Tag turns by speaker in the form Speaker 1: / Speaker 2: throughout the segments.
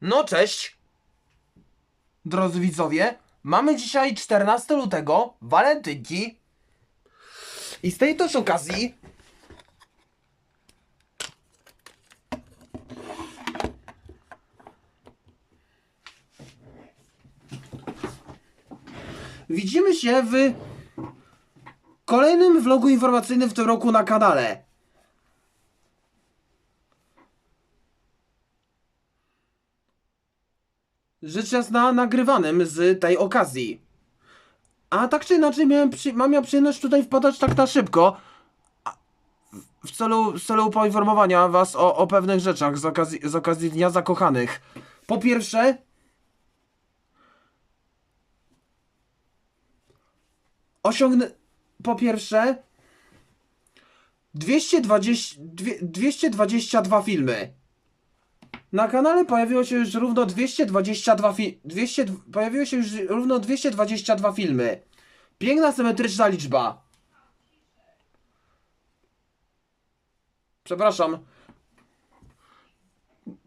Speaker 1: No cześć! Drodzy widzowie, mamy dzisiaj 14 lutego, walentynki. I z tej też okazji widzimy się w kolejnym vlogu informacyjnym w tym roku na kanale. Rzecz jasna nagrywanym z tej okazji. A tak czy inaczej miałem przy, mam ja przyjemność tutaj wpadać tak na szybko. W celu, w celu poinformowania was o, o pewnych rzeczach z okazji, z okazji Dnia Zakochanych. Po pierwsze... Osiągnę... Po pierwsze... 220, dwie- 222 filmy. Na kanale pojawiło się już równo 222 fi 200, pojawiło się już równo 222 filmy. Piękna, symetryczna liczba. Przepraszam.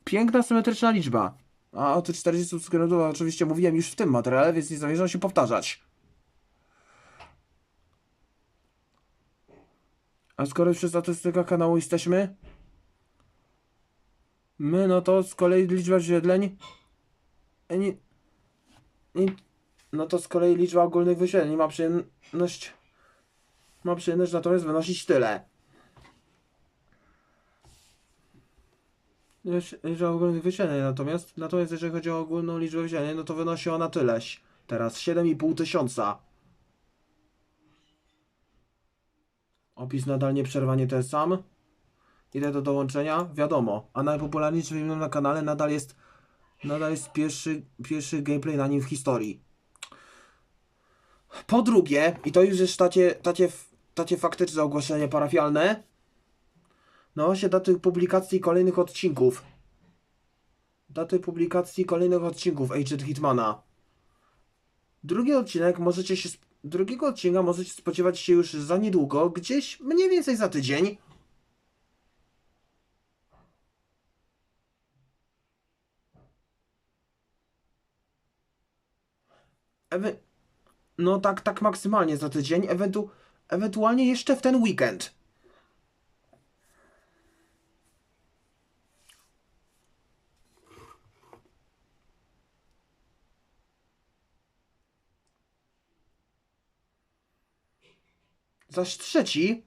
Speaker 1: Piękna, symetryczna liczba. A o tych 40 subskrybentów oczywiście mówiłem już w tym materiale, więc nie zamierzam się powtarzać. A skoro przy statystykach kanału jesteśmy, My, no to z kolei liczba wyświetleń. Nie, nie, no to z kolei liczba ogólnych wyświetleń ma przyjemność. Ma przyjemność natomiast wynosić tyle. Licz- Liczba ogólnych wyświetleń natomiast, natomiast jeżeli chodzi o ogólną liczbę wyświetleń, no to wynosi ona tyleś. Teraz 7,5 tysiąca. Opis nadal nieprzerwanie ten sam. Idę do dołączenia? Wiadomo. A najpopularniejszym filmem na kanale nadal jest nadal jest pierwszy, pierwszy gameplay na nim w historii. Po drugie, i to już jest tacie, tacie, tacie faktyczne ogłoszenie parafialne, no się daty publikacji kolejnych odcinków. Daty publikacji kolejnych odcinków Agent Hitmana. Drugi odcinek możecie się... Drugiego odcinka możecie spodziewać się już za niedługo, gdzieś mniej więcej za tydzień. Ewe... No tak, tak maksymalnie za tydzień, ewentu... ewentualnie jeszcze w ten weekend. Zaś trzeci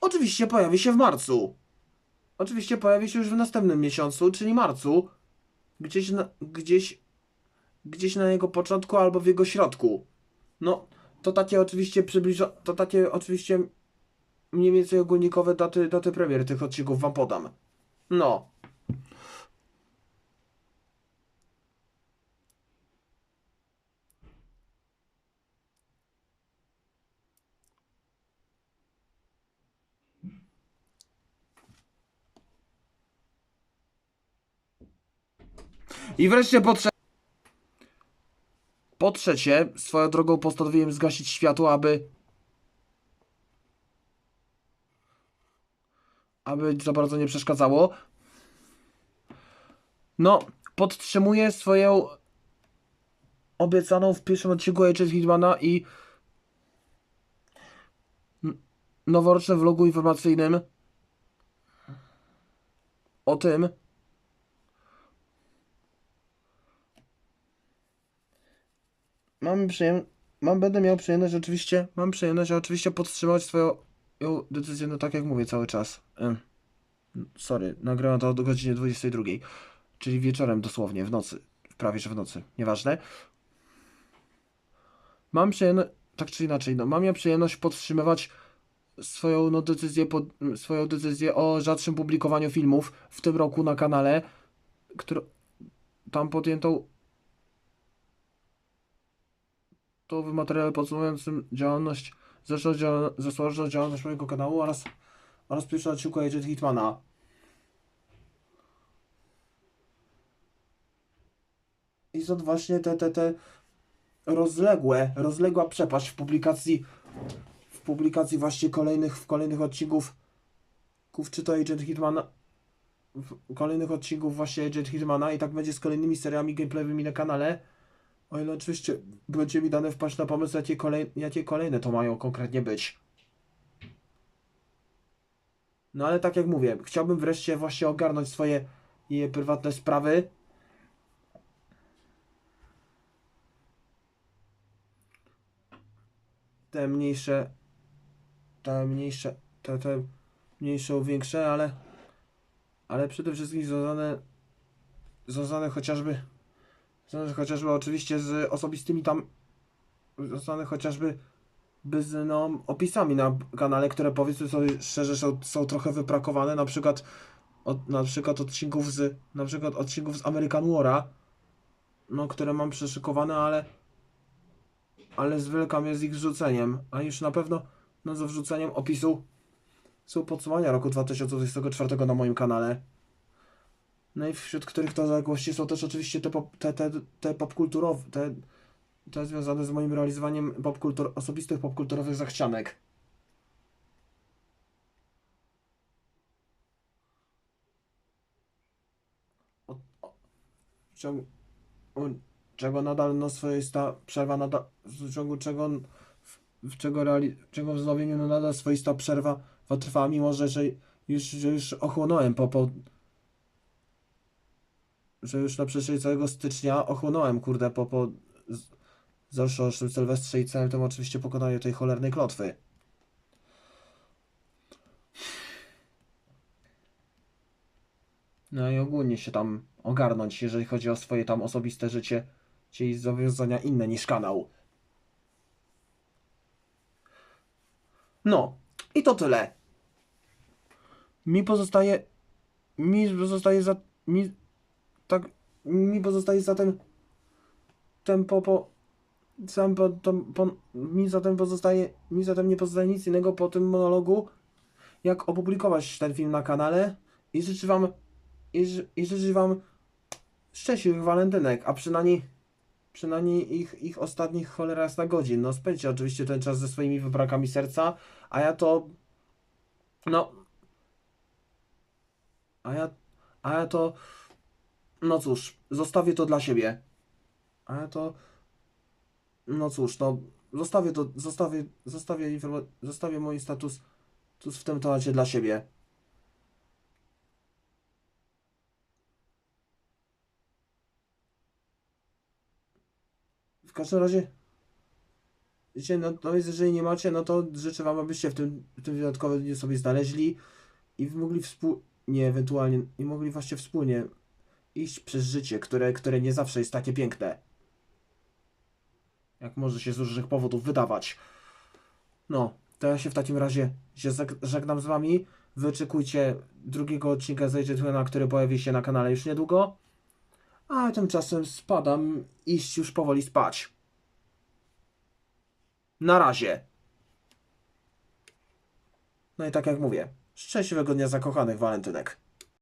Speaker 1: oczywiście pojawi się w marcu. Oczywiście pojawi się już w następnym miesiącu, czyli marcu. Gdzieś na, gdzieś gdzieś na jego początku albo w jego środku. No, to takie oczywiście przybliża, to takie oczywiście mniej więcej ogólnikowe daty, daty premier tych odcinków wam podam. No. I wreszcie po trzecie. Po trzecie, swoją drogą postanowiłem zgasić światło, aby. aby za bardzo nie przeszkadzało. No, podtrzymuję swoją obiecaną w pierwszym odcinku Agent Hitmana i noworocznym vlogu informacyjnym o tym, mam przyjem... mam, będę miał przyjemność oczywiście, mam przyjemność oczywiście podtrzymać swoją ją decyzję, no tak jak mówię cały czas. Ym. Sorry, nagrałem to o godzinie 22, czyli wieczorem dosłownie, w nocy, prawie że w nocy, nieważne. Mam przyjemność, tak czy inaczej, no mam ja przyjemność podtrzymywać swoją no, decyzję, pod, swoją decyzję o rzadszym publikowaniu filmów w tym roku na kanale, którą tam podjętą to w materiale podsumowującym działalność, zresztą dzia zeszłoroczną działalność mojego kanału oraz, oraz pierwszy odcinku Agent Hitmana. I stąd właśnie te, te, te rozległe, rozległa przepaść w publikacji, w publikacji właśnie kolejnych, w kolejnych odcinków, ków, czy to Agent Hitman w- kolejnych odcinków właśnie Jet Hitmana i tak będzie z kolejnymi seriami gameplayowymi na kanale. O ile oczywiście będzie mi dane wpaść na pomysł, jakie, kolej, jakie kolejne to mają konkretnie być. No ale tak jak mówię, chciałbym wreszcie właśnie ogarnąć swoje je prywatne sprawy. Te mniejsze, te mniejsze, te, te mniejsze, większe, ale ale przede wszystkim związane związane chociażby związane chociażby oczywiście z osobistymi tam związane chociażby by z no, opisami na kanale, które powiedzmy sobie szczerze są, są trochę wyprakowane, na przykład od, na przykład odcinków z na przykład odcinków z American War'a no, które mam przeszykowane, ale ale zwlekam je z ich wrzuceniem, a już na pewno no, ze wrzuceniem opisu są podsumowania roku 2024 na moim kanale. No i wśród których to zaległości są też oczywiście te, pop, te, te, te popkulturowe, te, te związane z moim realizowaniem popkultur, osobistych popkulturowych zachcianek. O, czego nadal no swoista przerwa nadal, w ciągu czego w, czego, reali, czego wznowieniu no nadal swoista przerwa trwa, mimo że, że już, już ochłonąłem po, po że już na przestrzeni całego stycznia ochłonąłem, kurde, po, po zeszłorocznym Sylwestrze i całym tym oczywiście pokonaniu tej cholernej klotwy. No i ogólnie się tam ogarnąć, jeżeli chodzi o swoje tam osobiste życie, czyli zobowiązania inne niż kanał. No, i to tyle. Mi pozostaje. Mi pozostaje za. Mi. Tak. Mi pozostaje zatem. Tempo po. Sam po, to, po. Mi zatem pozostaje. Mi zatem nie pozostaje nic innego po tym monologu. Jak opublikować ten film na kanale. I życzę wam. I, i życzę wam. Szczęśliwych walentynek, a przynajmniej. Przynajmniej ich, ich ostatnich cholera jasna godzin. No spędźcie oczywiście ten czas ze swoimi wybrakami serca, a ja to. No, a ja, a ja to, no cóż, zostawię to dla siebie. A ja to, no cóż, no, zostawię to, zostawię, zostawię, informa- zostawię mój status, status w tym temacie dla siebie. W każdym razie, wiecie, no, no jeżeli nie macie, no to życzę wam, abyście w tym, w tym wyjątkowym dniu sobie znaleźli i mogli wspólnie, ewentualnie, i mogli właśnie wspólnie iść przez życie, które, które nie zawsze jest takie piękne. Jak może się z różnych powodów wydawać. No, to ja się w takim razie się żegnam z wami. Wyczekujcie drugiego odcinka z Agentmana, który pojawi się na kanale już niedługo. A tymczasem spadam iść już powoli spać. Na razie. No i tak jak mówię, szczęśliwego dnia zakochanych walentynek.